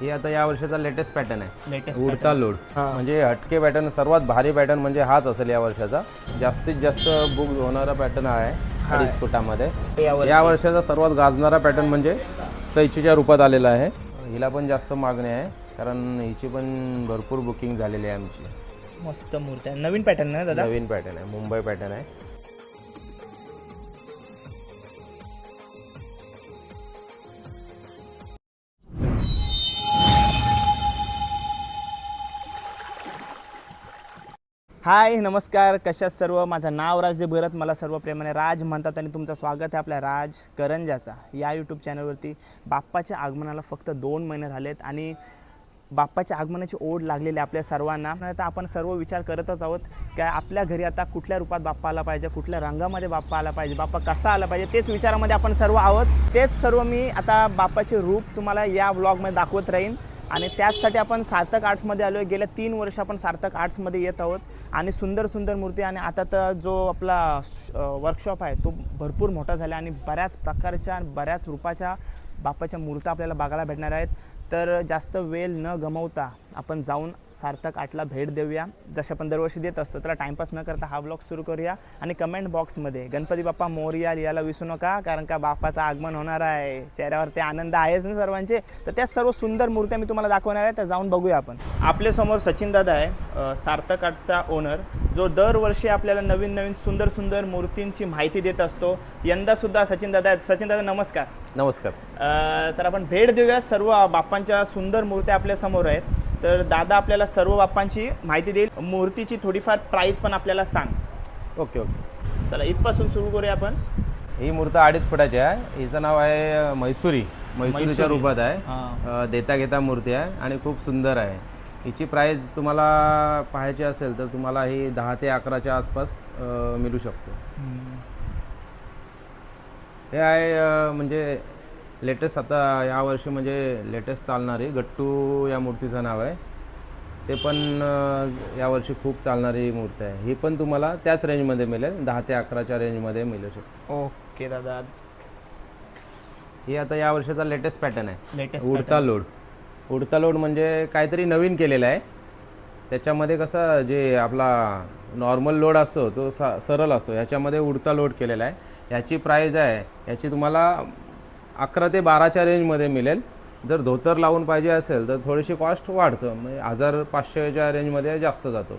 ही आता या वर्षाचा लेटेस्ट पॅटर्न आहे. लेटेस्ट उडता लोड म्हणजे हटके पॅटर्न सर्वात भारी पॅटर्न म्हणजे हाच असेल या वर्षाचा. जास्तीत जास्त बुक होणारा पॅटर्न आहे अडीच फुटामध्ये. या वर्षाचा सर्वात गाजणारा पॅटर्न म्हणजे कैचीच्या रूपात आलेला आहे. हिला पण जास्त मागणी आहे कारण हिची पण भरपूर बुकिंग झालेली आहे आमची. मस्त मूर्ती आहे. नवीन पॅटर्न ना दादा? नवीन पॅटर्न आहे. मुंबई पॅटर्न आहे. हाय नमस्कार कशा सर्व? माझं नाव राज भरत मला सर्व प्रेमाने राज म्हणतात आणि तुमचं स्वागत आहे आपल्या राज करंजाचा या यूट्यूब चॅनलवरती बाप्पाच्या आगमनाला फक्त दोन महिने झालेत आणि बाप्पाच्या आगमनाची ओढ लागलेली आहे आपल्या सर्वांना. तर आपण सर्व विचार करतच आहोत काय आपल्या घरी आता कुठल्या रूपात बाप्पा आला पाहिजे कुठल्या रंगामध्ये बाप्पा आला पाहिजे बाप्पा कसा आला पाहिजे तेच विचारामध्ये आपण सर्व आहोत. तेच सर्व मी आता बाप्पाचे रूप तुम्हाला या व्लॉगमध्ये दाखवत राहीन. आणि त्याचसाठी आपण सार्थक आर्ट्समध्ये आलो आहे गेल्या तीन वर्ष आपण सार्थक आर्ट्समध्ये येत आहोत. आणि सुंदर सुंदर मूर्ती आणि आता तर जो आपला वर्कशॉप आहे तो भरपूर मोठा झाला आणि बऱ्याच प्रकारच्या बऱ्याच रूपाच्या बापाच्या मूर्त्या आपल्याला बघायला भेटणार आहेत. तर जास्त वेळ न गमवता आपण जाऊन सार्थक आर्टला भेट देऊया. जसं आपण दरवर्षी देत असतो त्याला टाईमपास न करता हा ब्लॉग सुरू करूया. आणि कमेंट बॉक्समध्ये गणपती बाप्पा मोरया लिहायला विसरू नका कारण का बाप्पाचं आगमन होणार आहे. चेहऱ्यावर ते आनंद आहेच ना सर्वांचे. तर त्या सर्व सुंदर मूर्त्या मी तुम्हाला दाखवणार आहे तर जाऊन बघूया आपण. आपल्यासमोर सचिन दादा आहे सार्थक आर्टचा ओनर जो दरवर्षी आपल्याला नवीन नवीन सुंदर सुंदर मूर्तींची माहिती देत असतो. यंदा सुद्धा सचिन दादा आहेत. सचिन दादा नमस्कार. नमस्कार. तर आपण भेट देऊया. सर्व बाप्पांच्या सुंदर मूर्त्या आपल्यासमोर आहेत. तर दादा आपल्याला सर्व बाप्पांची माहिती देईल. मूर्तीची थोडीफार प्राईस पण आपल्याला सांग. Okay okay. चला इथपासून सुरू करूया आपण. ही मूर्त अडीच फुटाची आहे. हिचं नाव आहे मैसुरी. मैसुरीच्या मैसुरी. रूपात आहे. देता घेता मूर्ती आहे आणि खूप सुंदर आहे. हिची प्राईज तुम्हाला पाहायची असेल तर तुम्हाला ही दहा ते अकराच्या आसपास मिळू शकतो. हे आहे म्हणजे लेटेस्ट आता यावर्षी म्हणजे लेटेस्ट चालणारी गट्टू या मूर्तीचं नाव आहे. ते पण यावर्षी खूप चालणारी मूर्ती आहे. ही पण तुम्हाला त्याच रेंजमध्ये मिळेल. दहा ते अकराच्या रेंजमध्ये मिळू शकतो. ओके दादा. ही आता या वर्षाचा लेटेस्ट पॅटर्न आहे. लेटेस्ट उडता लोड. उडता लोड म्हणजे काहीतरी नवीन केलेलं आहे. त्याच्यामध्ये कसं जे आपला नॉर्मल लोड असतो तो सा सरळ असतो. ह्याच्यामध्ये उडता लोड केलेला आहे. ह्याची प्राईज आहे. ह्याची तुम्हाला अकरा ते बाराच्या रेंजमध्ये मिळेल. जर धोतर लावून पाहिजे असेल तर थोडीशी कॉस्ट वाढतं. म्हणजे हजार पाचशेच्या रेंजमध्ये जास्त जातो.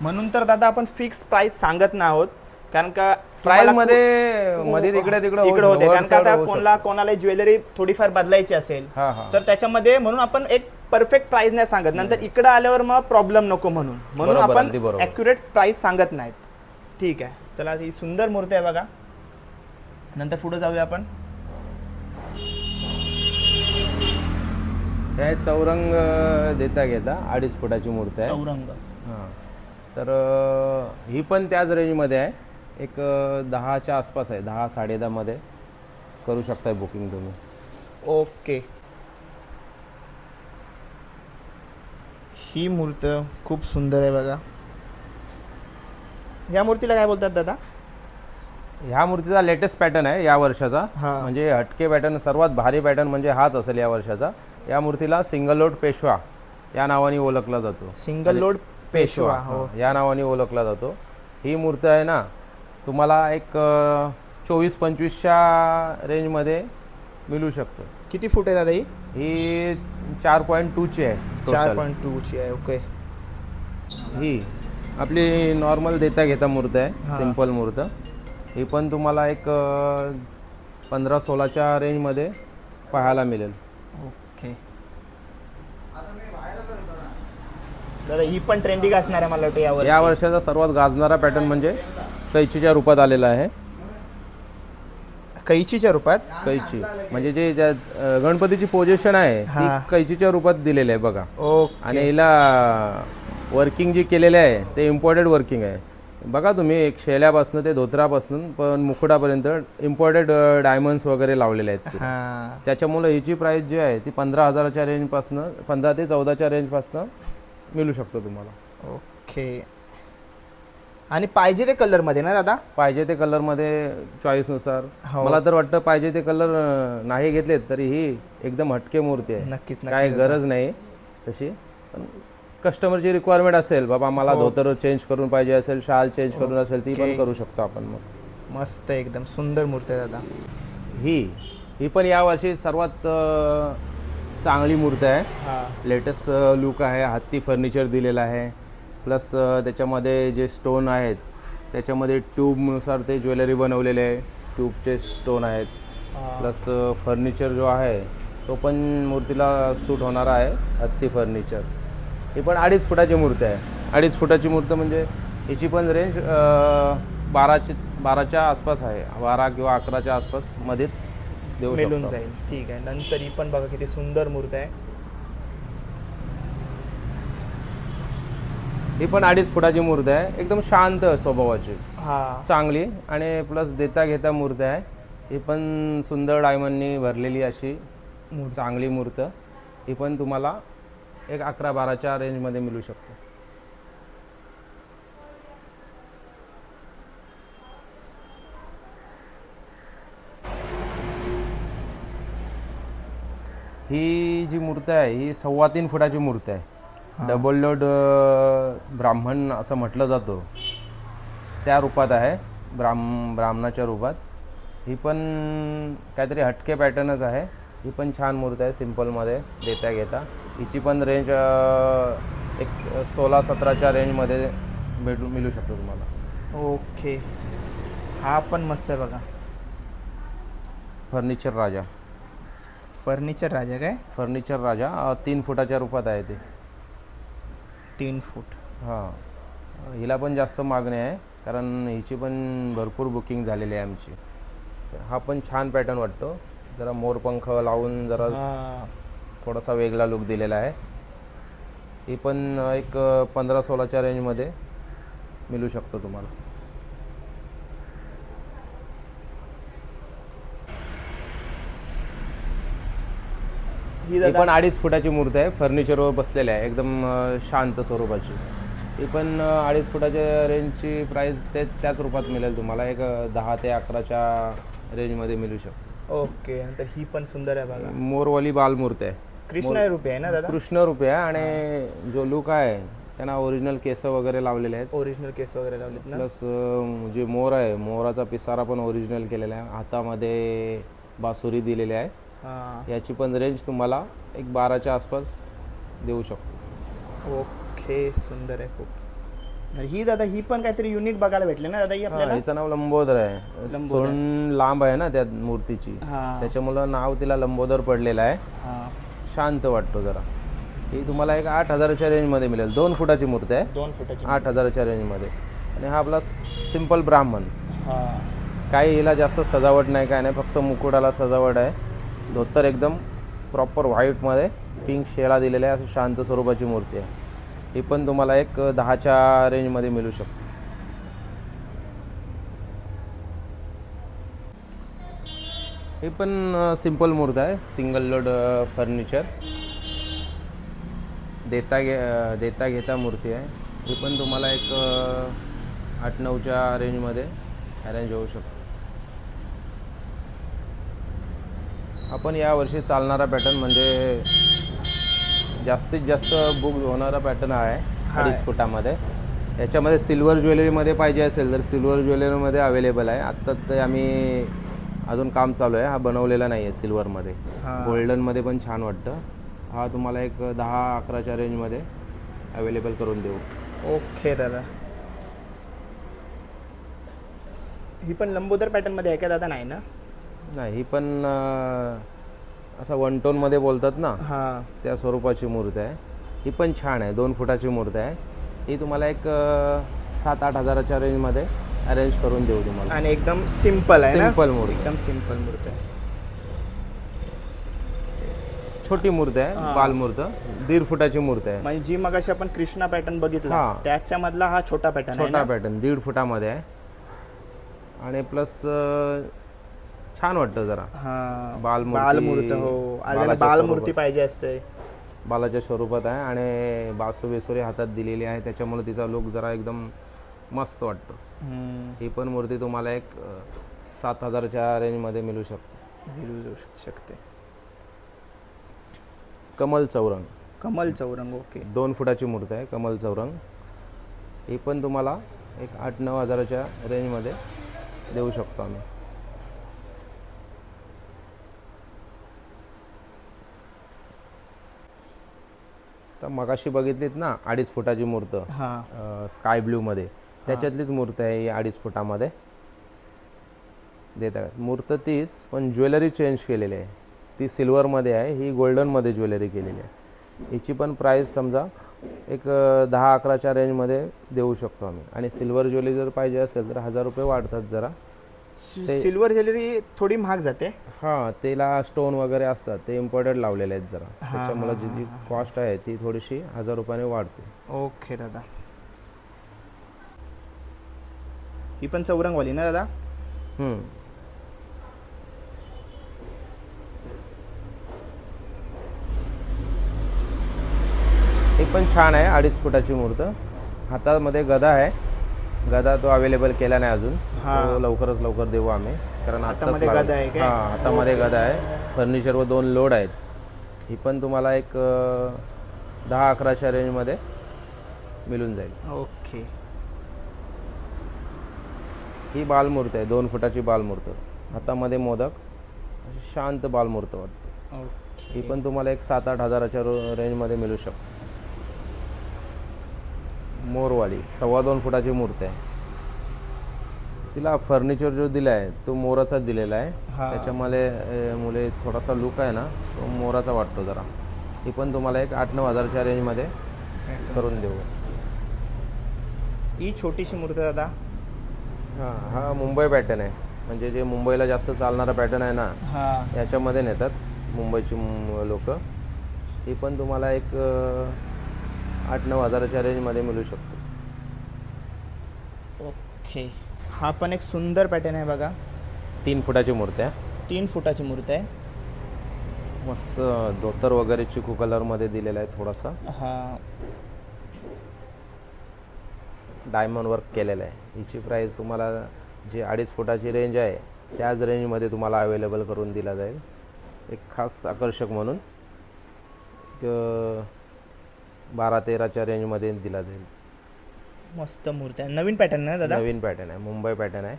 म्हणून तर दादा आपण फिक्स प्राइस सांगत नाही आहोत कारण का तुम्हाला मध्ये खूप- मध्ये तिकडे तिकडे इकडे होते कारण का आता कोणाला कोणाला ज्वेलरी थोडीफार बदलायची असेल हां हां. तर त्याच्यामध्ये म्हणून आपण एक परफेक्ट प्राइस नाही सांगत. नंतर इकडे आल्यावर मग प्रॉब्लेम नको म्हणून. म्हणून आपण. ॲक्युरेट प्राइस सांगत नाहीत. ठीक आहे. चला ही सुंदर मूर्ती आहे बघा. नंतर पुढे जाऊया आपण. हे आहे चौरंग देता घेता अडीच फुटाची मूर्ती आहे. चौरंग. हां. तर ही पण त्याच रेंजमध्ये आहे. एक दहाच्या आसपास आहे. दहा साडेदहामध्ये करू शकताय बुकिंग तुम्ही. ओके. ही मूर्त खूप सुंदर आहे बघा. ह्या मूर्तीला काय बोलतात दादा? ह्या मूर्तीचा लेटेस्ट पॅटर्न आहे या वर्षाचा. हां. म्हणजे हटके पॅटर्न सर्वात भारी पॅटर्न म्हणजे हाच असेल या वर्षाचा. या मूर्तीला सिंगल लोड पेशवा या नावाने ओळखला जातो. सिंगल लोड पेशवा हो या नावाने ओळखला जातो. ही मूर्ती आहे ना तुम्हाला एक चोवीस पंचवीसच्या रेंजमध्ये मिळू शकतो. किती फूट आहे दादा ही? ही चार पॉईंट टूची आहे चार. पॉईंट टू ची आहे ओके. ही आपली नॉर्मल देता घेता मूर्त आहे. सिंपल मूर्त. ही पण तुम्हाला एक पंधरा सोळाच्या रेंजमध्ये पाहायला मिळेल. ओके दादा ही पण ट्रेंडिंग असणार आहे मला वाटतं यावर या वर्षाचा सर्वात गाजणारा पॅटर्न म्हणजे कैचीच्या रूपात आलेला आहे. कैचीच्या रूपात? कैची. म्हणजे जे ज्या अ, गणपतीची पोझिशन आहे ती हां. कैचीच्या रूपात दिलेली आहे बघा. ओके आणि हिला वर्किंग जी केलेलं आहे ते इम्पॉर्टेड वर्किंग आहे. बघा तुम्ही एक शेल्यापासून ते धोत्रापासून पण मुकुटापर्यंत इम्पॉर्टेड डायमंड्स वगैरे लावलेले आहेत त्याच्यामुळे हिची प्राईस जी आहे ती पंधरा हजाराच्या रेंजपासनं पंधरा ते चौदाच्या रेंजपासनं मिळू शकतो तुम्हाला. ओके. आणि पाहिजे ते कलरमध्ये ना दादा? पाहिजे ते कलरमध्ये चॉईसनुसार हो. मला तर वाटतं पाहिजे ते कलर नाही घेतलेत तरी ही एकदम हटके मूर्ती आहे. नक्कीच काय गरज नाही तशी. कस्टमरची रिक्वायरमेंट असेल बाबा मला हो. धोतर चेंज करून पाहिजे असेल शाल चेंज करून असेल ती पण करू शकतो आपण मग. मस्त एकदम सुंदर मूर्ती आहे दादा. ही ही पण यावर्षी सर्वात चांगली मूर्ती आहे. हा. लेटेस्ट लुक आहे हत्ती फर्निचर दिलेलं आहे. प्लस त्याच्यामध्ये जे स्टोन आहेत त्याच्यामध्ये ट्यूबनुसार ते ज्वेलरी बनवलेले आहे. ट्यूबचे स्टोन आहेत. हा. प्लस फर्निचर जो आहे तो पण मूर्तीला सूट होणारा आहे हत्ती फर्निचर ही पण अडीच फुटाची मूर्ती आहे. अडीच फुटाची मूर्ती म्हणजे हिची पण रेंज बाराची बाराच्या आसपास आहे. बारा किंवा अकराच्या आसपासमध्ये देऊ मिळून जाईल. ठीक आहे. नंतर ही पण बघा किती सुंदर मूर्ती आहे. ही पण अडीच फुटाची मूर्ती आहे. एकदम शांत स्वभावाची. हा. चांगली आणि प्लस देता घेता मूर्ती आहे. ही पण सुंदर डायमंडनी भरलेली अशी. चांगली मूर्त. ही पण तुम्हाला एक अकरा बाराच्या रेंजमध्ये मिळू शकते. ही जी मूर्ती आहे ही सव्वा तीन फुटाची मूर्ती आहे. डबल लोड ब्राह्मण असं म्हटलं जातं. त्या रूपात आहे ब्राह्म ब्राह्मणाच्या रूपात. ही पण काहीतरी हटके पॅटर्नच आहे. ही पण छान मूर्ती आहे सिम्पलमध्ये देता घेता. हिची पण रेंज एक सोळा सतराच्या रेंजमध्ये भेटू मिळू शकतो तुम्हाला. ओके. हा पण मस्त आहे बघा. फर्निचर राजा. फर्निचर राजा काय? फर्निचर राजा तीन फुटाच्या रूपात आहे ते. तीन फूट. हां. हिला पण जास्त मागणी आहे कारण हिची पण भरपूर बुकिंग झालेली आहे आमची. हा पण छान पॅटर्न वाटतो. जरा मोरपंख लावून जरा थोडासा वेगळा लुक दिलेला आहे. ही पण एक पंधरा सोळाच्या रेंजमध्ये मिळू शकतो तुम्हाला. ही ही पण अडीच फुटाची मूर्ती आहे. फर्निचरवर बसलेली आहे. एकदम शांत स्वरूपाची. ही पण अडीच फुटाच्या रेंजची प्राईस ते त्याच रूपात मिळेल तुम्हाला. एक दहा ते अकराच्या रेंजमध्ये मिळू शकतो. ओके. नंतर ही पण सुंदर आहे बघा. मोरवाली बालमूर्ती आहे. कृष्ण रूपी आहे ना दादा? कृष्ण रूपी आहे आणि जो लुक आहे त्यांना ओरिजिनल केस वगैरे लावलेले आहेत. ओरिजिनल केस वगैरे लावलेत ना? प्लस जे मोर आहे मोराचा पिसारा पण ओरिजिनल केलेला आहे. हातामध्ये बासुरी दिलेली आहे. याची पण रेंज तुम्हाला एक बाराच्या आसपास देऊ शकतो. ओके सुंदर आहे खूप. ही दादा ही पण काहीतरी युनिक बघायला भेटले ना दादा ही आपल्याला? हिचं नाव लंबोदर आहे. सोन लांब आहे ना त्या मूर्तीची. त्याच्यामुळं नाव तिला लंबोदर पडलेलं आहे. शांत वाटतो जरा. ही तुम्हाला एक आठ हजाराच्या रेंजमध्ये मिळेल. दोन फुटाची मूर्ती आहे. दोन फुटाची आठ हजाराच्या रेंजमध्ये. आणि हा आपला सिंपल ब्राह्मण. काही हिला जास्त सजावट नाही काय नाही फक्त मुकुटाला सजावट आहे. धोतर एकदम प्रॉपर व्हाईटमध्ये पिंक शेला दिलेला आहे असं शांत स्वरूपाची मूर्ती आहे. ही पण तुम्हाला एक दहाच्या रेंजमध्ये मिळू शकते. ही पण सिंपल मूर्त आहे. सिंगल लोड फर्निचर देता घे देता घेता मूर्ती आहे. ही पण तुम्हाला एक आठ नऊच्या रेंजमध्ये अरेंज होऊ शकतो. आपण यावर्षी चालणारा पॅटर्न म्हणजे जास्तीत जास्त बुक होणारा पॅटर्न आहे अडीच फुटामध्ये. याच्यामध्ये सिल्वर ज्वेलरीमध्ये पाहिजे असेल तर सिल्वर ज्वेलरीमध्ये अवेलेबल आहे. आत्ता ते आम्ही अजून काम चालू आहे. हा बनवलेला नाही आहे सिल्वरमध्ये. गोल्डनमध्ये पण छान वाटतं. हा तुम्हाला एक दहा अकराच्या रेंजमध्ये अवेलेबल करून देऊ. ओके दादा. ही पण लंबोदर पॅटर्नमध्ये आहे का दादा? नाही ना? नाही ही पण असं वन टोनमध्ये बोलतात ना हा. त्या स्वरूपाची मूर्ती आहे. ही पण छान आहे दोन फुटाची मूर्ती आहे. ही तुम्हाला एक सात आठ हजाराच्या रेंजमध्ये अरेंज करून देऊ तुम्हाला. आणि एकदम सिंपल आहे ना? सिंपल मूर्ती. एकदम सिंपल मूर्ती आहे. छोटी मूर्ती आहे बालमूर्त दीड फुटाची मूर्ती आहे. म्हणजे जी मगाशी आपण कृष्णा पॅटर्न बघितला हा. त्याच्यामधला हा छोटा पॅटर्न आहे छोटा ना? पॅटर्न दीड फुटामध्ये आहे. आणि प्लस छान वाटतं जरा. हा. बालमूर्ती- बालमूर्त हो. आणि बालमूर्ती स्वरूपात. पाहिजे असते. बालाच्या स्वरूपात आहे आणि बासू बेसुरी हातात दिलेली आहे त्याच्यामुळे तिचा लुक जरा एकदम मस्त वाटतं. ही पण मूर्ती तुम्हाला एक सात हजारच्या रेंजमध्ये मिळू शकते. मिळू शकते. कमल चौरंग. कमल चौरंग ओके. दोन फुटाची मूर्ती आहे कमल चौरंग. ही पण तुम्हाला एक आठ नऊ हजाराच्या रेंजमध्ये देऊ शकतो आम्ही. तर मगाशी बघितलीत ना अडीच फुटाची मूर्त हां. स्काय ब्ल्यूमध्ये त्याच्यातलीच मूर्त आहे ही अडीच फुटामध्ये. देत आहेत मूर्त तीच पण ज्वेलरी चेंज केलेली आहे. ती सिल्वरमध्ये आहे ही गोल्डनमध्ये ज्वेलरी केलेली आहे. हिची पण प्राईस समजा एक दहा अकराच्या रेंजमध्ये देऊ शकतो आम्ही. आणि सिल्वर ज्वेलरी जर पाहिजे असेल तर हजार रुपये वाढतात जरा. ते- सिल्वर ज्वेलरी थोडी महाग जाते. हां त्याला स्टोन वगैरे असतात ते इम्पॉर्टंट लावलेले आहेत जरा. त्याच्यामुळे जी जी कॉस्ट आहे ती थोडीशी हजार रुपयाने वाढते. ओके दादा. ही पण चौरंगवाली ना दादा. ही पण छान आहे अडीच फुटाची मूर्त. हातामध्ये गदा आहे. गदा तो अवेलेबल केला नाही अजून. हा. तो लवकरच लवकर देऊ आम्ही. कारण हातामध्ये. गदा आहे? हा हातामध्ये गदा आहे. फर्निचर व दोन लोड आहेत. ही पण तुम्हाला एक दहा अकराच्या रेंजमध्ये मिळून जाईल. ओके. ही बालमूर्ती आहे दोन फुटाची बालमूर्त. हातामध्ये मोदक अशी शांत बालमूर्त वाटते. ही पण तुम्हाला एक सात आठ हजाराच्या रेंजमध्ये मिळू शकते. मोरवाली सव्वा दोन फुटाची मूर्ती आहे. तिला फर्निचर जो दिला आहे तो मोराचाच दिलेला आहे. त्याच्यामुळे अ, मुले थोडासा लुक आहे ना तो मोराचा वाटतो जरा. ही पण तुम्हाला एक आठ नऊ हजारच्या रेंजमध्ये करून देऊ. ही छोटीशी मूर्ती दादा. हां हा मुंबई पॅटर्न आहे. म्हणजे जे मुंबईला जास्त चालणारा पॅटर्न आहे ना हा. याच्यामध्ये नेतात मुंबईची लोक. ही पण तुम्हाला एक आठ नऊ हजाराच्या रेंजमध्ये मिळू शकतो. ओके. हा पण एक सुंदर पॅटर्न आहे बघा. तीन फुटाची मूर्ती आहे. तीन फुटाची मूर्ती आहे. मस्त धोतर वगैरे चिकू कलरमध्ये दिलेला आहे थोडासा. हा. डायमंड वर्क केलेलं आहे. हिची प्राईस तुम्हाला जी अडीच फुटाची रेंज आहे त्याच रेंजमध्ये तुम्हाला अवेलेबल करून दिला जाईल. एक खास आकर्षक म्हणून बारा तेराच्या रेंजमध्ये दिला जाईल. मस्त मूर्ती आहे. नवीन पॅटर्न ना दादा? नवीन पॅटर्न आहे. मुंबई पॅटर्न आहे.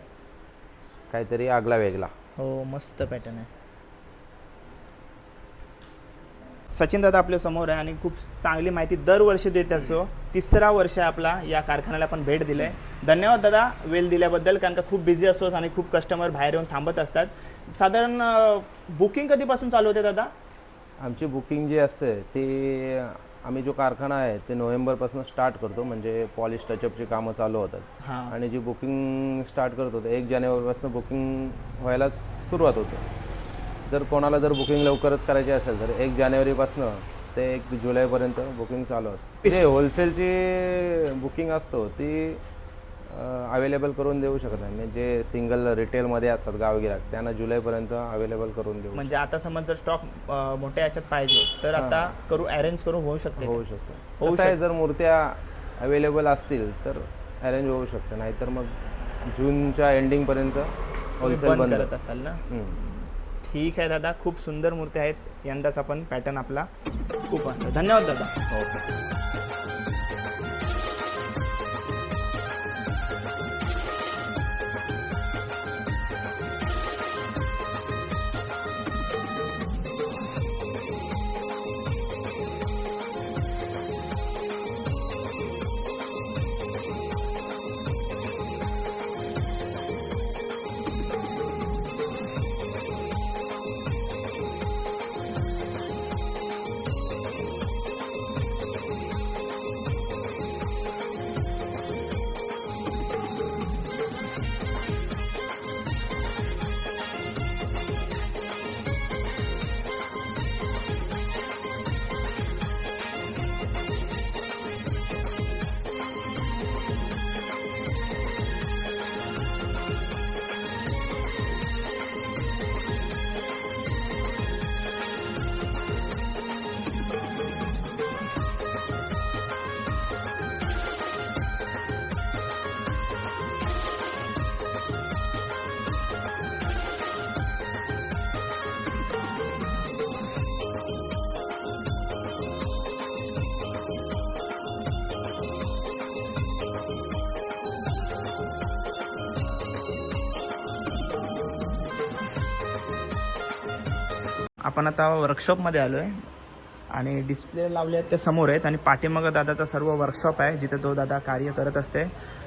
काहीतरी आगला वेगळा हो मस्त पॅटर्न आहे. सचिन दादा आपल्यासमोर आहे आणि खूप चांगली माहिती दरवर्षी देत असतो तिसरा वर्ष आहे आपला या कारखान्याला आपण भेट दिलं आहे धन्यवाद दादा वेळ दिल्याबद्दल कारण का खूप बिझी असतोस आणि खूप कस्टमर बाहेर येऊन थांबत असतात. साधारण बुकिंग कधीपासून चालू होते दादा? आमची बुकिंग जी असते ती आम्ही जो कारखाना आहे ते नोव्हेंबरपासून स्टार्ट करतो. म्हणजे पॉलिश टचअपची कामं चालू होतात. आणि जी बुकिंग स्टार्ट करतो ते एक जानेवारीपासून बुकिंग व्हायला सुरुवात होते. जर कोणाला जर बुकिंग लवकरच करायची असेल तर एक जानेवारीपासून ते एक जुलैपर्यंत बुकिंग चालू असते. जे होलसेलची बुकिंग असतो ती अवेलेबल करून देऊ शकत नाही. म्हणजे जे सिंगल रिटेलमध्ये असतात गावगिराक त्यांना जुलैपर्यंत अवेलेबल करून देऊ म्हणजे आता समज जर स्टॉक मोठ्या याच्यात पाहिजे तर आता करू अरेंज करून होऊ शकते होऊ शकतो. कसं आहे जर मूर्त्या अवेलेबल असतील तर अरेंज होऊ शकतं. नाहीतर मग जूनच्या एंडिंगपर्यंत होलसेल बंद करत असाल ना. ठीक आहे दादा. खूप सुंदर मूर्ती आहेत. यंदाचा पण पॅटर्न आपला खूप असतो धन्यवाद दादा. ओके आपण आता वर्कशॉपमध्ये आलो आहे आणि डिस्प्ले लावले आहेत ते समोर आहेत. आणि पाठीमागं दादाचा सर्व वर्कशॉप आहे जिथे तो दादा कार्य करत असते.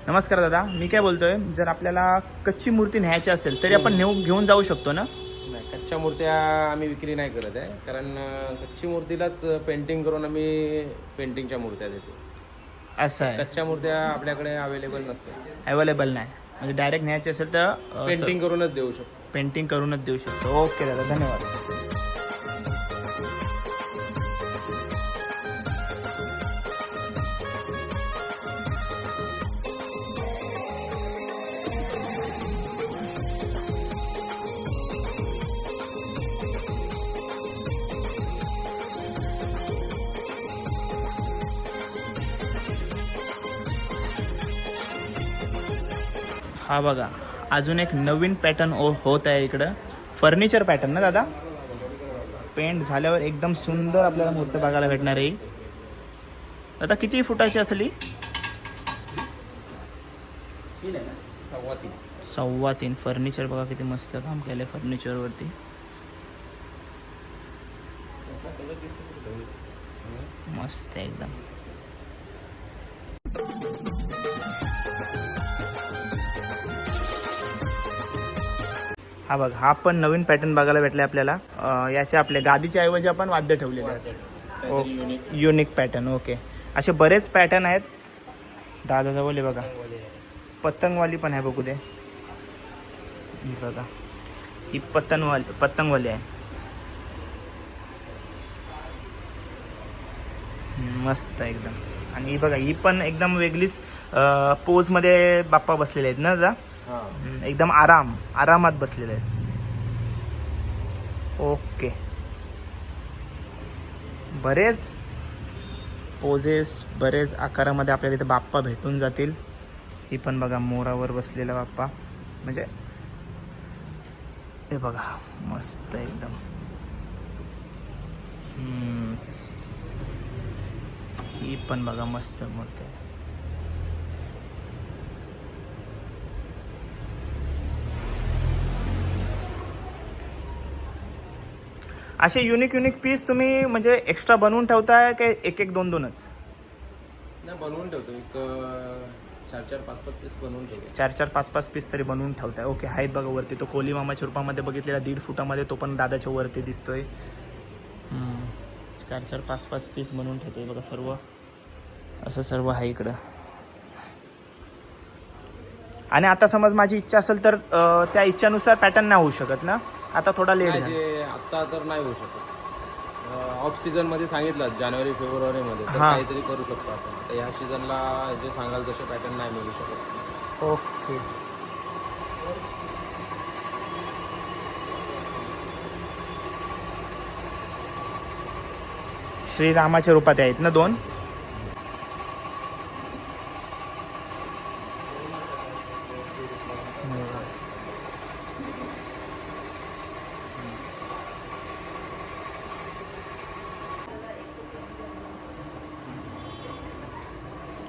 नमस्कार दादा मी काय बोलतोय? जर आपल्याला कच्ची मूर्ती न्यायची असेल तरी आपण नेऊ घेऊन जाऊ शकतो ना? नाही कच्च्या मूर्त्या आम्ही विक्री नाही करत आहे. कारण कच्ची मूर्तीलाच पेंटिंग करून आम्ही पेंटिंगच्या मूर्त्या देतो. असं आहे. कच्च्या मूर्त्या आपल्याकडे अवेलेबल नसतात. अवेलेबल नाही. म्हणजे डायरेक्ट न्यायची असेल तर पेंटिंग करूनच देऊ शकतो. पेंटिंग करूनच देऊ शकतो. ओके दादा धन्यवाद. हा बघा अजून एक नवीन पॅटर्न हो- होत आहे इकडं. फर्निचर पॅटर्न ना दादा? पेंट झाल्यावर एकदम सुंदर आपल्याला मूर्ती बघायला भेटणार आहे. दादा किती फुटाची असली? सव्वा तीन. सव्वा तीन फर्निचर बघा किती मस्त काम केलंय फर्निचरवरती मस्त आहे एकदम. हा बघ हा पण नवीन पॅटर्न बघायला भेटलाय आपल्याला. अं, याचे आपले गादीच्या ऐवजी आपण वाद्य ठेवलेले आहेत. युनिक युनिक पॅटर्न ओके असे बरेच पॅटर्न आहेत. दादाजवळ आहे बघा. पतंगवाली पण आहे बघू दे ही बघा. ही पतंगवाली पतंगवाली आहे. मस्त एकदम. आणि ही बघा ही पण एकदम वेगळीच पोजमध्ये बाप्पा बसलेले आहेत ना दादा? एकदम आराम आरामात बसलेले आहेत. ओके. बरेच पोजेस बरेच आकारामध्ये आपल्याला इथे बाप्पा भेटून जातील. ही पण बघा मोरावर बसलेला बाप्पा. म्हणजे हे बघा मस्त एकदम. ही पण बघा मस्त मूर्ती आहे. असे युनिक युनिक पीस तुम्ही म्हणजे एक्स्ट्रा बनवून ठेवताय की एक एक दोन दोनच? नाही बनवून ठेवतो. एक चार चार पाच पाच पीस बनवून ठेवतो. चार चार पाच पाच पीस तरी बनवून ठेवताय. ओके आहेत बघा वरती. तो कोली मामाच्या रूपामध्ये बघितलेला दीड फुटामध्ये तो पण दादाच्या वरती दिसतोय. चार चार पाच पाच पीस बनवून ठेवतोय बघा सर्व. असं सर्व आहे इकडं. आणि आता समज माझी इच्छा असेल तर त्या इच्छानुसार पॅटर्न नाही होऊ शकत ना? आता थोडा लेट नाही, झाला. जे आता तर नाही होऊ शकत. ऑफ सीझनमध्ये सांगितलं जानेवारी फेब्रुवारी मध्ये तर हा. काहीतरी करू शकतो आपण. आता ह्या सीझनला जे सांगाल तसे पॅटर्न नाही मिळू शकत. ओके श्रीरामाच्या रूपात आहेत ना दोन?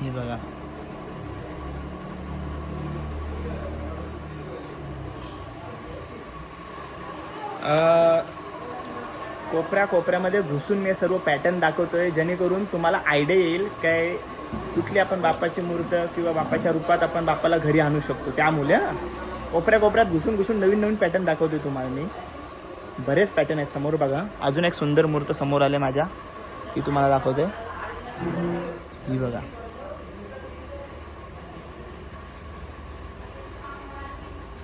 हे बघा. कोपऱ्या कोपऱ्यामध्ये घुसून मी सर्व पॅटर्न दाखवतोय. जेणेकरून तुम्हाला आयडिया येईल काय कुठली आपण बापाची मूर्त किंवा बापाच्या रूपात आपण बाप्पाला घरी आणू शकतो. त्यामुळे कोपऱ्या कोपऱ्यात घुसून घुसून नवीन नवीन पॅटर्न दाखवतोय तुम्हाला मी. बरेच पॅटर्न आहेत समोर बघा. अजून एक सुंदर मूर्त समोर आले माझ्या. ती तुम्हाला दाखवते. ही बघा.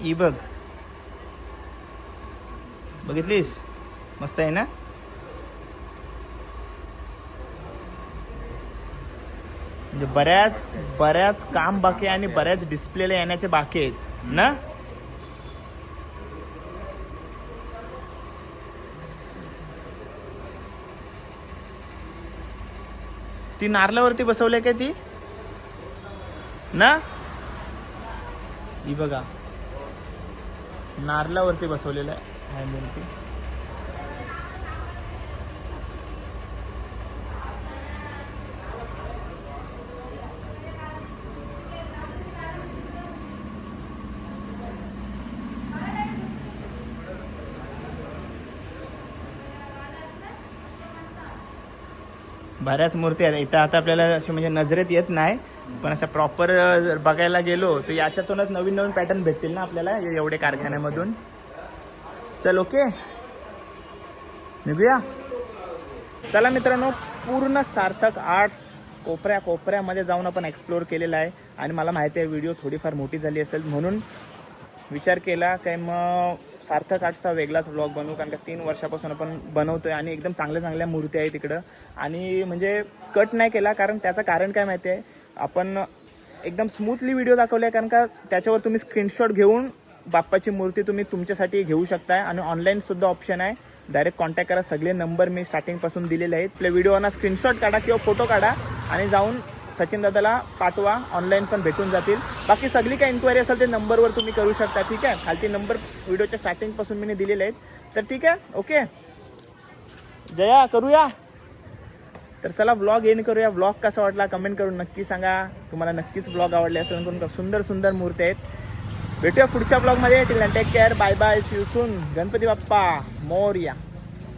ही बघ बघितलीस मस्त आहे ना म्हणजे बऱ्याच बऱ्याच काम बाकी आहे आणि बऱ्याच डिस्प्लेला येण्याचे बाकी आहेत ना? ती नारळावरती बसवली काय ती? ना? ही बघा. नारळावरती बसवलेलं आहे. आहे बऱ्याच मूर्ती आहेत. इथं आता आपल्याला अशी म्हणजे नजरेत येत नाही पण अशा प्रॉपर जर बघायला गेलो तर याच्यातूनच नवीन नवीन पॅटर्न भेटतील ना आपल्याला एवढे कारखान्यामधून. चल ओके निघूया. चला मित्रांनो पूर्ण सार्थक आर्ट्स कोपऱ्या कोपऱ्यामध्ये जाऊन आपण एक्सप्लोअर केलेला आहे. आणि मला माहिती आहे व्हिडिओ थोडीफार मोठी झाली असेल म्हणून विचार केला. काय मग सार्थक आर्टचा वेगळाच ब्लॉग बनवू कारण का तीन वर्षापासून आपण बनवतोय आणि एकदम चांगल्या चांगल्या मूर्ती आहेत तिकडं आणि म्हणजे कट नाही केला कारण त्याचं कारण काय माहिती आहे? आपण एकदम स्मूथली व्हिडिओ दाखवले आहे कारण का त्याच्यावर तुम्ही स्क्रीनशॉट घेऊन बाप्पाची मूर्ती तुम्ही तुमच्यासाठी घेऊ शकताय. आणि ऑनलाईनसुद्धा ऑप्शन आहे. डायरेक्ट कॉन्टॅक्ट करा. सगळे नंबर मी स्टार्टिंगपासून दिलेले आहेत. आपल्या व्हिडिओना स्क्रीनशॉट काढा किंवा फोटो काढा आणि जाऊन सचिन दादाला पाठवा ऑनलाईन पण भेटून जातील. बाकी सगळी काय इन्क्वायरी असेल ते नंबरवर तुम्ही करू शकता ठीक आहे? खालती नंबर व्हिडिओच्या स्टार्टिंगपासून मी दिलेले आहेत. तर ठीक आहे ओके जया करूया? तर चला ब्लॉग एन करूया. ब्लॉग कसा वाटला कमेंट करून नक्की सांगा. तुम्हाला नक्कीच ब्लॉग आवडले असेल करून सुंदर सुंदर मूर्ती आहेत. भेटूया पुढच्या ब्लॉगमध्ये till take care bye bye see you soon Ganpati Bappa. Morya.